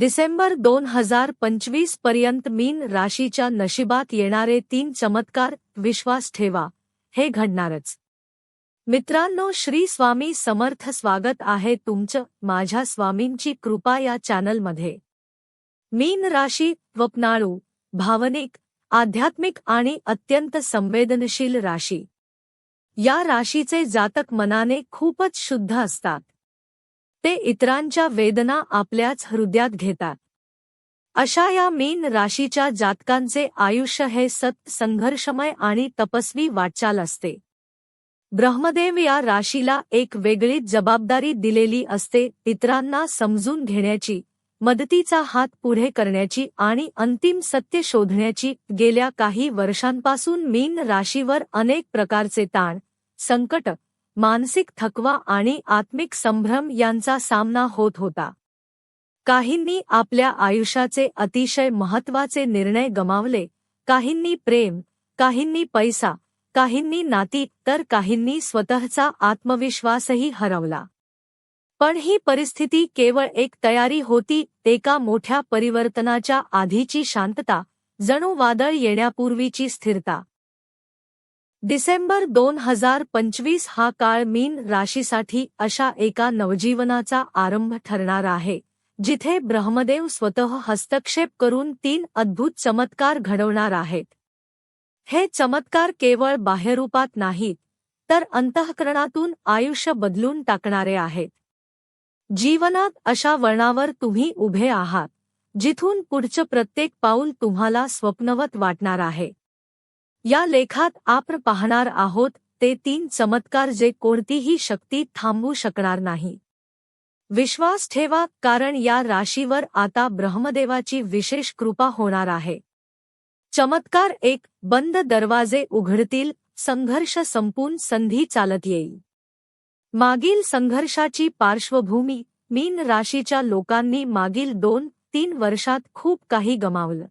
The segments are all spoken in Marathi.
डिसेंबर दोन हजार पंचवीसपर्यंत मीन राशीच्या नशिबात येणारे तीन चमत्कार विश्वास ठेवा. हे घडणारच. मित्रांनो श्री स्वामी समर्थ स्वागत आहे तुमचं माझ्या स्वामींची कृपा या चॅनलमध्ये. मीन राशी वपनाळू भावनिक आध्यात्मिक आणि अत्यंत संवेदनशील राशी. या राशीचे जातक मनाने खूपच शुद्ध असतात. ते इतरांच्या वेदना आपल्याच हृदयात घेतात. अशा या मीन राशीच्या जातकांचे आयुष्य हे सत संघर्षमय आणि तपस्वी वाटचाल असते. ब्रह्मदेव या राशीला एक वेगळीच जबाबदारी दिलेली असते इतरांना समजून घेण्याची मदतीचा हात पुढे करण्याची आणि अंतिम सत्य शोधण्याची गेल्या काही वर्षांपासून मीन राशीवर अनेक प्रकारचे ताण संकट मानसिक थकवा आणि आत्मिक संभ्रम यांचा सामना होत होता. काहींनी आपल्या आयुष्याचे अतिशय महत्त्वाचे निर्णय गमावले काहींनी प्रेम काहींनी पैसा काहींनी नाती तर काहींनी स्वतःचा आत्मविश्वासही हरवला. पण ही परिस्थिती केवळ एक तयारी होती एका मोठ्या परिवर्तनाच्या आधीची शांतता जणू वादळ येण्यापूर्वीची स्थिरता. डिसेंबर दोन हजार पंचवीस हा काळ मीन राशीसाठी अशा एका नवजीवनाचा आरंभ ठरणार आहे जिथे ब्रह्मदेव स्वतः हस्तक्षेप करून तीन अद्भुत चमत्कार घडवणार आहेत. हे चमत्कार केवळ बाह्यरूपात नाहीत तर अंतःकरणातून आयुष्य बदलून टाकणारे आहेत. जीवनात अशा वळणावर तुम्ही उभे आहात जिथून पुढचं प्रत्येक पाऊल तुम्हाला स्वप्नवत वाटणार आहे. या लेखात आपण पाहणार आहोत ते तीन चमत्कार जे कोणतीही शक्ती थांबवू शकणार नाही. विश्वास ठेवा कारण या राशीवर आता ब्रह्मदेवाची विशेष कृपा होणार आहे. चमत्कार एक बंद दरवाजे उघडतील संघर्ष संपून संधी चालत येईल. मागील संघर्षाची पार्श्वभूमी मीन राशीच्या लोकांनी मागील दोन तीन वर्षात खूप काही गमावलं.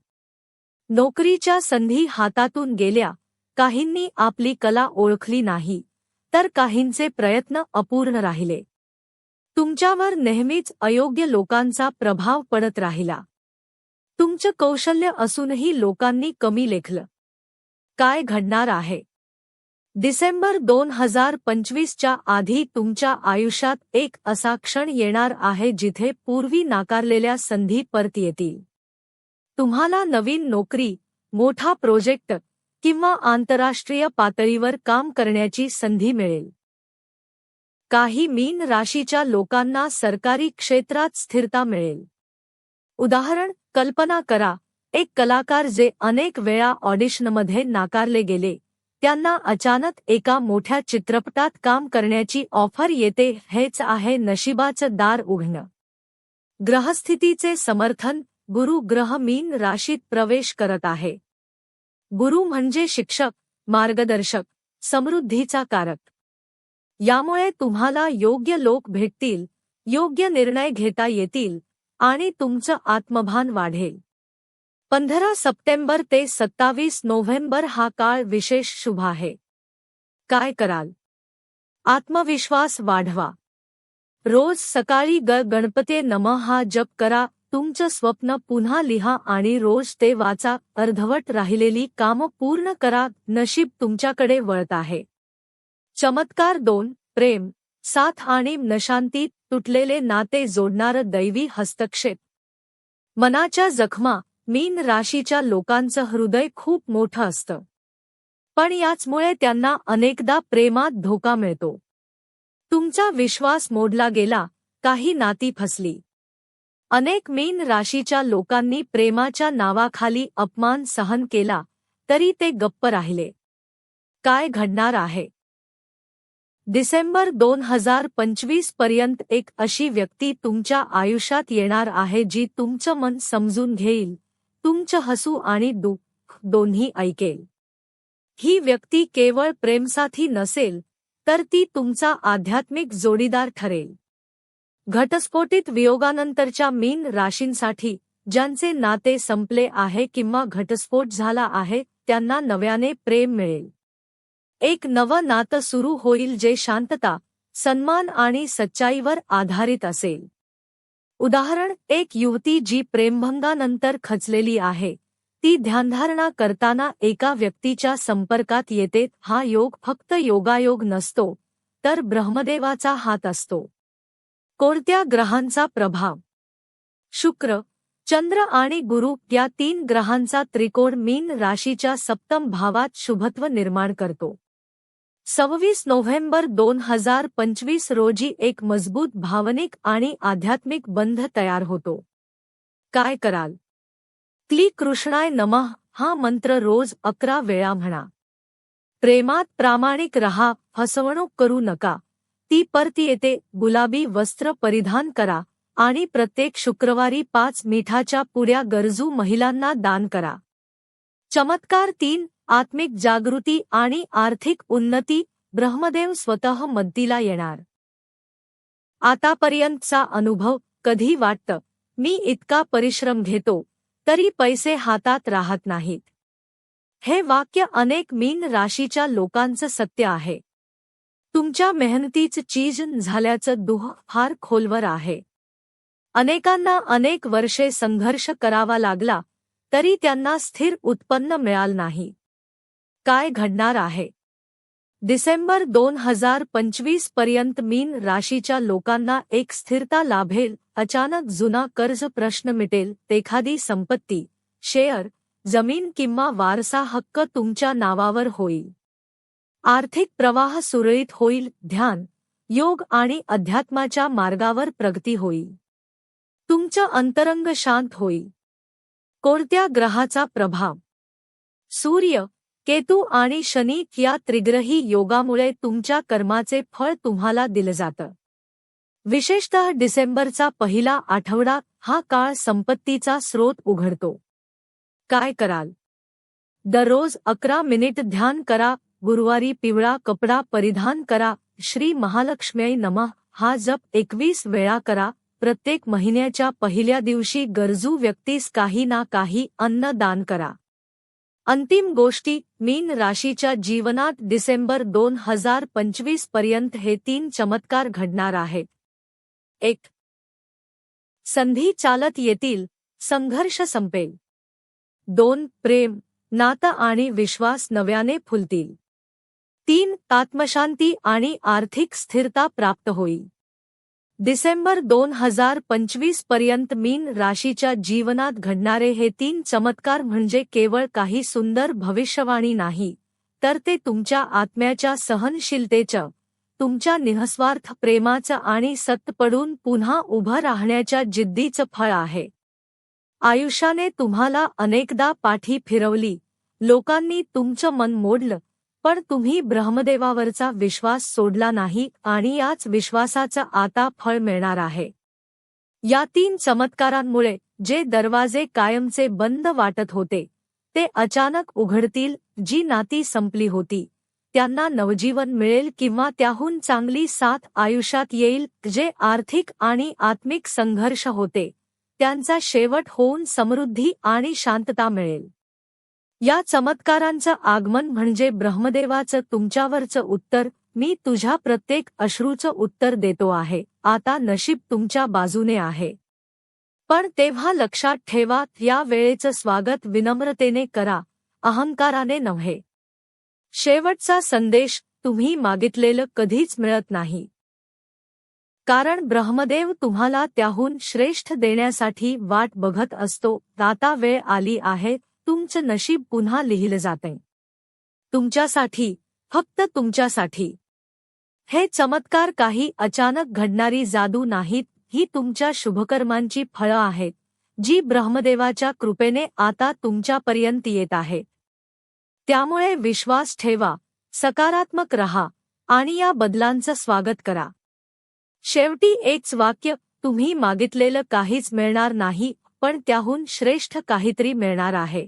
नोकरीच्या संधी हातातून गेल्या. काहींनी आपली कला ओळखली नाही. तर काहींचे प्रयत्न अपूर्ण राहिले. तुमच्यावर नेहमीच अयोग्य लोकांचा प्रभाव पडत राहिला. तुमचं कौशल्य असूनही लोकांनी कमी लेखलं. काय घडणार आहे? डिसेंबर दोन हजार पंचवीसच्या आधी तुमच्या आयुष्यात एक असा क्षण येणार आहे जिथे पूर्वी नाकारलेल्या संधी परत येतील. तुम्हाला नवीन नोकरी मोठा प्रोजेक्ट किंवा आंतरराष्ट्रीय पातळीवर काम करण्याची संधी मिळेल. काही मीन राशीच्या लोकांना सरकारी क्षेत्रात स्थिरता मिळेल. उदाहरण कल्पना करा एक कलाकार जे अनेक वेळा ऑडिशनमध्ये नाकारले गेले त्यांना अचानक एका मोठ्या चित्रपटात काम करण्याची ऑफर येते हेच आहे नशिबाचं दार उघडणं. ग्रहस्थितीचे समर्थन गुरु ग्रह मीन राशीत प्रवेश करत आहे. गुरु म्हणजे शिक्षक मार्गदर्शक समृद्धीचा कारक. यामुळे तुम्हाला योग्य लोक भेटतील योग्य निर्णय घेता येतील आणि तुमचं आत्मभान वाढेल. पंधरा सप्टेंबर ते सत्तावीस नोव्हेंबर हा काळ विशेष शुभ आहे. काय कराल? आत्मविश्वास वाढवा. रोज सकाळी ग गणपते नम हा जप करा तुमचं स्वप्न पुन्हा लिहा आणि रोज ते वाचा अर्धवट राहिलेली कामं पूर्ण करा नशीब तुमच्याकडे वळत आहे. चमत्कार दोन प्रेम. साथ आणि नशांतीत तुटलेले नाते जोडणारं दैवी हस्तक्षेप. मनाच्या जखमा मीन राशीच्या लोकांचं हृदय खूप मोठं असतं. पण याचमुळे त्यांना अनेकदा प्रेमात धोका मिळतो. तुमचा विश्वास मोडला गेला काही नाती फसली. अनेक मीन राशीच्या लोकांनी प्रेमाच्या नावाखाली अपमान सहन केला तरी ते गप्प राहिले. काय घडणार आहे? डिसेंबर दोन हजार पंचवीसपर्यंत एक अशी व्यक्ती तुमच्या आयुष्यात येणार आहे जी तुमचं मन समजून घेईल तुमचं हसू आणि दुःख दोन्ही ऐकेल. ही व्यक्ती केवळ प्रेमसाथी नसेल तर ती तुमचा आध्यात्मिक जोडीदार ठरेल. घटस्फोटित वियोगानंतरच्या मीन राशींसाठी ज्यांचे नाते संपले आहे किंवा घटस्फोट झाला आहे त्यांना नव्याने प्रेम मिळेल. एक नवं नातं सुरू होईल जे शांतता सन्मान आणि सच्चाईवर आधारित असेल. उदाहरण एक युवती जी प्रेमभंगानंतर खचलेली आहे. ती ध्यानधारणा करताना एका व्यक्तीच्या संपर्कात येते. हा योग फक्त योगायोग नसतो तर ब्रह्मदेवाचा हात असतो. कोणत्या ग्रहांचा प्रभाव? शुक्र चंद्र आणि गुरु या तीन ग्रहांचा त्रिकोण मीन राशीच्या सप्तम भावात शुभत्व निर्माण करतो. सव्वीस नोव्हेंबर दोन हजार पंचवीस रोजी एक मजबूत भावनिक आणि आध्यात्मिक बंध तयार होतो. काय कराल? क्ली कृष्णाय नमः हा मंत्र रोज अकरा वेळा म्हणा. प्रेमात प्रामाणिक रहा फसवणूक करू नका. ती परती येते गुलाबी वस्त्र परिधान करा आणि प्रत्येक शुक्रवारी पाच मिठाच्या पुऱ्या गरजू महिलांना दान करा. चमत्कार तीन आत्मिक जागृती आणि आर्थिक उन्नती ब्रह्मदेव स्वतः मद्दीला येणार. आतापर्यंतचा अनुभव कधी वाटतं मी इतका परिश्रम घेतो तरी पैसे हातात राहत नाहीत. हे वाक्य अनेक मीन राशीच्या लोकांचं सत्य आहे. तुमच्या मेहनतीच चीज झाल्याचं दुह फार खोलवर आहे. अनेकांना अनेक वर्षे संघर्ष करावा लागला तरी त्यांना स्थिर उत्पन्न मिळाल नाही. काय घडणार आहे? डिसेंबर दोन हजार पंचवीसपर्यंत मीन राशीच्या लोकांना एक स्थिरता लाभेल अचानक जुना कर्ज प्रश्न मिटेल एखादी संपत्ती शेअर जमीन किंवा वारसा हक्क तुमच्या नावावर होईल. आर्थिक प्रवाह सुरळीत होईल ध्यान योग आणि अध्यात्माच्या मार्गावर प्रगती होईल. तुमचं अंतरंग शांत होईल. कोणत्या ग्रहाचा प्रभाव? सूर्य केतू आणि शनी या त्रिग्रही योगामुळे तुमच्या कर्माचे फळ तुम्हाला दिलं जातं. विशेषतः डिसेंबरचा पहिला आठवडा हा काळ संपत्तीचा स्रोत उघडतो. काय कराल? दररोज अकरा मिनिट ध्यान करा गुरुवारी पिवळा कपडा परिधान करा. श्री महालक्ष्मी नमः. हा जप एकवीस वेळा करा. प्रत्येक महिन्याच्या पहिल्या दिवशी गरजू व्यक्तीस काही ना काही अन्न दान करा. अंतिम गोष्टी मीन राशीच्या जीवनात डिसेंबर दोन हजार पंचवीसपर्यंत हे तीन चमत्कार घडणार आहेत. एक. संधी चालत येतील. संघर्ष संपेल. दोन. प्रेम नातं आणि विश्वास नव्याने फुलतील. तीन आत्मशांती आणि आर्थिक स्थिरता प्राप्त होईल. डिसेंबर दोन हजार पंचवीसपर्यंत मीन राशीच्या जीवनात घडणारे हे तीन चमत्कार म्हणजे केवळ काही सुंदर भविष्यवाणी नाही तर ते तुमच्या आत्म्याच्या सहनशीलतेचं तुमच्या निःस्वार्थ प्रेमाचं आणि सत्त पडून पुन्हा उभं राहण्याच्या जिद्दीचं फळ आहे. आयुष्याने तुम्हाला अनेकदा पाठी फिरवली लोकांनी तुमचं मन मोडलं पण तुम्ही ब्रह्मदेवावरचा विश्वास सोडला नाही आणि याच विश्वासाचं आता फळ मिळणार आहे. या तीन चमत्कारांमुळे जे दरवाजे कायमचे बंद वाटत होते ते अचानक उघडतील जी नाती संपली होती. त्यांना नवजीवन मिळेल किंवा त्याहून चांगली साथ आयुष्यात येईल जे आर्थिक आणि आत्मिक संघर्ष होते. त्यांचा शेवट होऊन समृद्धी आणि शांतता मिळेल. या चमत्कारांचं आगमन म्हणजे ब्रह्मदेवाचं तुमच्यावरचं उत्तर मी तुझ्या प्रत्येक अश्रूचं उत्तर देतो आहे आता नशीब तुमच्या बाजूने आहे. पण तेव्हा लक्षात ठेवा या वेळेचं स्वागत विनम्रतेने करा अहंकाराने नव्हे. शेवटचा संदेश तुम्ही मागितलेलं कधीच मिळत नाही. कारण ब्रह्मदेव तुम्हाला त्याहून श्रेष्ठ देण्यासाठी वाट बघत असतो आता वेळ आली आहे तुमचं नशीब पुन्हा लिहिलं जाते तुमच्यासाठी फक्त तुमच्यासाठी. हे चमत्कार काही अचानक घडणारी जादू नाहीत ही तुमच्या शुभकर्मांची फळं आहेत जी ब्रह्मदेवाच्या कृपेने आता तुमच्यापर्यंत येत आहे. त्यामुळे विश्वास ठेवा सकारात्मक रहा आणि या बदलांचं स्वागत करा. शेवटी एकच वाक्य तुम्ही मागितलेलं काहीच मिळणार नाही पण त्याहून श्रेष्ठ काहीतरी मिळणार आहे.